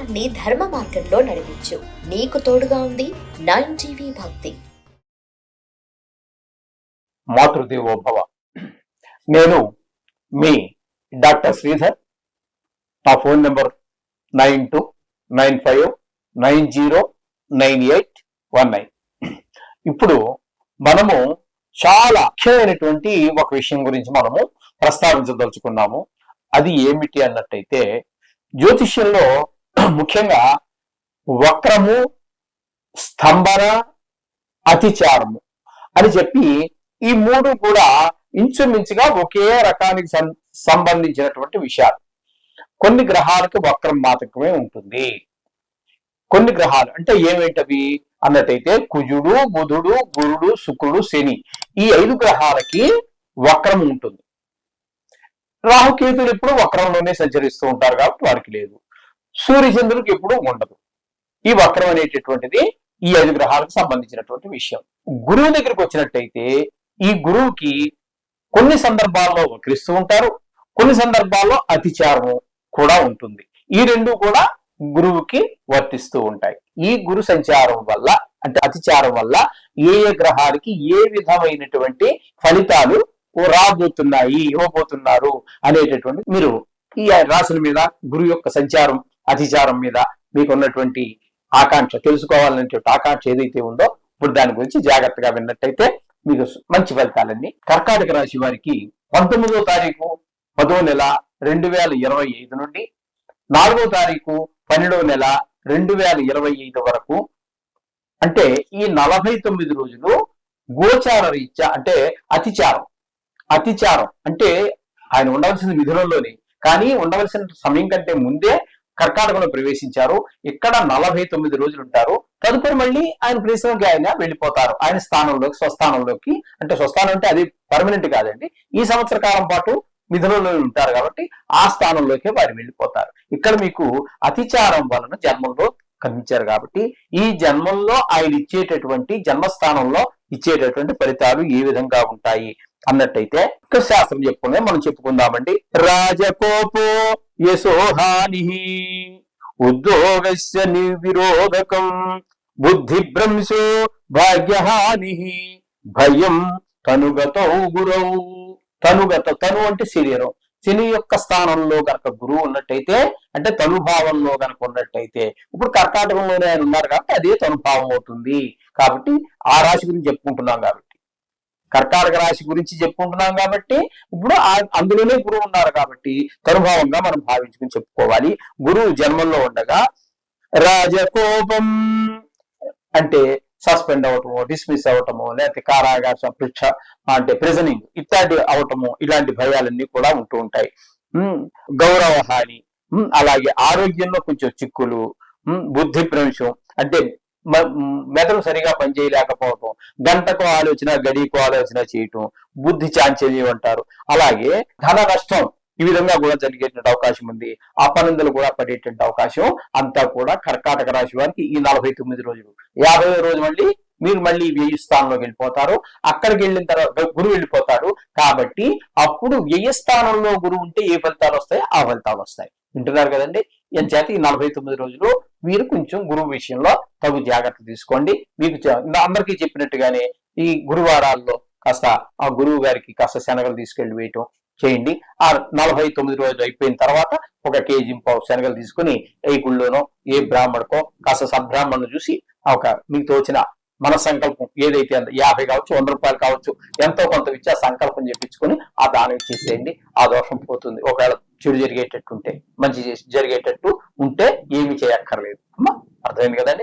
జీవితాన్ని ధర్మ మార్గంలో నడిపించు. నీకు తోడుగా ఉంది నైన్ టీవీ భక్తి. మాతృదేవోభవ. నేను మీ డాక్టర్ శ్రీధర్. నా phone number nine two nine five nine zero nine eight one nine. ఇప్పుడు మనము చాలా ముఖ్యమైనటువంటి ఒక విషయం గురించి మనము ప్రస్తావించదలుచుకున్నాము. అది ఏమిటి అన్నట్టయితే జ్యోతిష్యంలో ముఖ్యంగా వక్రము స్తంభన అతిచారము అని చెప్పి ఈ మూడు కూడా ఇంచుమించుగా ఒకే రకానికి సం- సంబంధించినటువంటి విషయాలు. కొన్ని గ్రహాలకు వక్రం మాత్రమే ఉంటుంది. కొన్ని గ్రహాలు అంటే ఏమేంటవి? అన్నట్టయితే కుజుడు బుధుడు గురుడు శుక్రుడు శని ఈ ఐదు గ్రహాలకి వక్రం ఉంటుంది. రాహుకేతులు ఎప్పుడు వక్రంలోనే సంచరిస్తూ ఉంటారు కాబట్టి వారికి లేదు. సూర్యచంద్రుడికి ఎప్పుడు ఉండదు. ఈ వక్రం అనేటటువంటిది ఈ ఐదు గ్రహాలకు సంబంధించినటువంటి విషయం. గురువు దగ్గరికి వచ్చినట్టయితే ఈ గురువుకి కొన్ని సందర్భాల్లో వక్రిస్తూ ఉంటారు. కొన్ని సందర్భాల్లో అతిచారము కూడా ఉంటుంది. ఈ రెండు కూడా గురువుకి వర్తిస్తూ ఉంటాయి. ఈ గురు సంచారం వల్ల అంటే అతిచారం వల్ల ఏ ఏ గ్రహాలకి ఏ విధమైనటువంటి ఫలితాలు రాబోతున్నాయి ఇవ్వబోతున్నారు అనేటటువంటి మీరు ఈ రాశుల మీద గురు యొక్క సంచారం అతిచారం మీద మీకు ఉన్నటువంటి ఆకాంక్ష తెలుసుకోవాలనేటువంటి ఆకాంక్ష ఏదైతే ఉందో ఇప్పుడు దాని గురించి జాగ్రత్తగా విన్నట్టయితే మీకు మంచి ఫలితాలన్నీ. కర్కాటక రాశి వారికి పంతొమ్మిదో తారీఖు పదో నెల రెండు వేల ఇరవై ఐదు నుండి నాలుగో తారీఖు పన్నెండవ నెల రెండు వేల ఇరవై ఐదు వరకు. అంటే ఈ నలభై తొమ్మిది రోజులు గోచార రీత్యా అంటే అతిచారం. అతిచారం అంటే ఆయన ఉండవలసిన విధులలోనే. కానీ ఉండవలసిన సమయం కంటే ముందే కర్కాటకంలో ప్రవేశించారు. ఇక్కడ నలభై తొమ్మిది రోజులు ఉంటారు. తదుపరి మళ్ళీ ఆయన ప్రేసంకి ఆయన వెళ్ళిపోతారు. ఆయన స్థానంలోకి స్వస్థానంలోకి. అంటే స్వస్థానం అంటే అది పర్మనెంట్ కాదండి. ఈ సంవత్సర కాలం పాటు మిథునంలో ఉంటారు కాబట్టి ఆ స్థానంలోకి వారు వెళ్ళిపోతారు. ఇక్కడ మీకు అతిచారం వలన జన్మంలో కనిపించారు కాబట్టి ఈ జన్మంలో ఆయన ఇచ్చేటటువంటి జన్మస్థానంలో ఇచ్చేటటువంటి ఫలితాలు ఏ విధంగా ఉంటాయి? అన్నట్టయితే ఇక శాస్త్రం చెప్పుకునే మనం చెప్పుకుందామండి. రాజకోపో యశోహాని ఉద్యోగస్య బుద్ధి భ్రంశో భాగ్యహాని భయం తనుగత గురౌ. తనుగత తను అంటే శరీరం. శని యొక్క స్థానంలో గనక గురువు ఉన్నట్టయితే అంటే తనుభావంలో గనక ఉన్నట్టయితే ఇప్పుడు కర్కాటకంలోనే ఆయన ఉన్నారు కాబట్టి అదే తనుభావం అవుతుంది. కాబట్టి ఆ రాశి గురించి చెప్పుకుంటున్నాం కాబట్టి కర్కాటక రాశి గురించి చెప్పుకుంటున్నాం కాబట్టి ఇప్పుడు అందులోనే గురువు ఉన్నారు కాబట్టి తనుభావంగా మనం భావించుకుని చెప్పుకోవాలి. గురువు జన్మంలో ఉండగా రాజకోపం అంటే సస్పెండ్ అవటము డిస్మిస్ అవటము లేకపోతే కారాగార పృక్ష అంటే ప్రిజనింగ్ ఇత్యాది అవటము ఇలాంటి భయాలన్నీ కూడా ఉంటూ ఉంటాయి. గౌరవ హాని అలాగే ఆరోగ్యంలో కొంచెం చిక్కులు బుద్ధి భ్రంశం అంటే మెదడు సరిగా పనిచేయలేకపోవటం గంటకు ఆలోచన గడికు ఆలోచన చేయటం బుద్ధి చాంచల్యం అంటారు. అలాగే ధన నష్టం ఈ విధంగా కూడా జరిగేటువంటి అవకాశం ఉంది. అపనందలు కూడా పడేటువంటి అవకాశం అంతా కూడా కర్కాటక రాశి వారికి ఈ నలభై తొమ్మిది రోజులు. యాభై రోజు మళ్ళీ మీరు మళ్ళీ వ్యయ స్థానంలోకి వెళ్ళిపోతారు. అక్కడికి వెళ్ళిన తర్వాత గురువు వెళ్ళిపోతాడు. కాబట్టి అప్పుడు వ్యయ స్థానంలో గురువు ఉంటే ఏ ఫలితాలు వస్తాయి? ఆ ఫలితాలు వస్తాయి. వింటున్నారు కదండి? ఎంత ఈ నలభై తొమ్మిది రోజులు మీరు కొంచెం గురువు విషయంలో తగు జాగ్రత్త తీసుకోండి. మీకు అందరికీ చెప్పినట్టుగానే ఈ గురువారాల్లో కాస్త ఆ గురువు గారికి కాస్త శనగలు తీసుకెళ్ళి వేయటం చేయండి. ఆ నలభై తొమ్మిది రోజులు అయిపోయిన తర్వాత ఒక కేజీ పావు శనగలు తీసుకుని ఏ గుళ్ళోనో ఏ బ్రాహ్మణుకో కాస్త సద్బ్రాహ్మణ్ణు చూసి ఒక మీకు తోచిన మన సంకల్పం ఏదైతే అంత యాభై కావచ్చు వంద రూపాయలు కావచ్చు ఎంతో కొంత ఇచ్చి ఆ సంకల్పం చెప్పించుకొని ఆ దానం ఇచ్చేసేయండి ఆ దోషం పోతుంది. ఒకవేళ చెడు జరిగేటట్టు ఉంటే మంచి జరిగేటట్టు ఉంటే ఏమి చేయక్కర్లేదు. అమ్మా అర్థమైంది కదండి?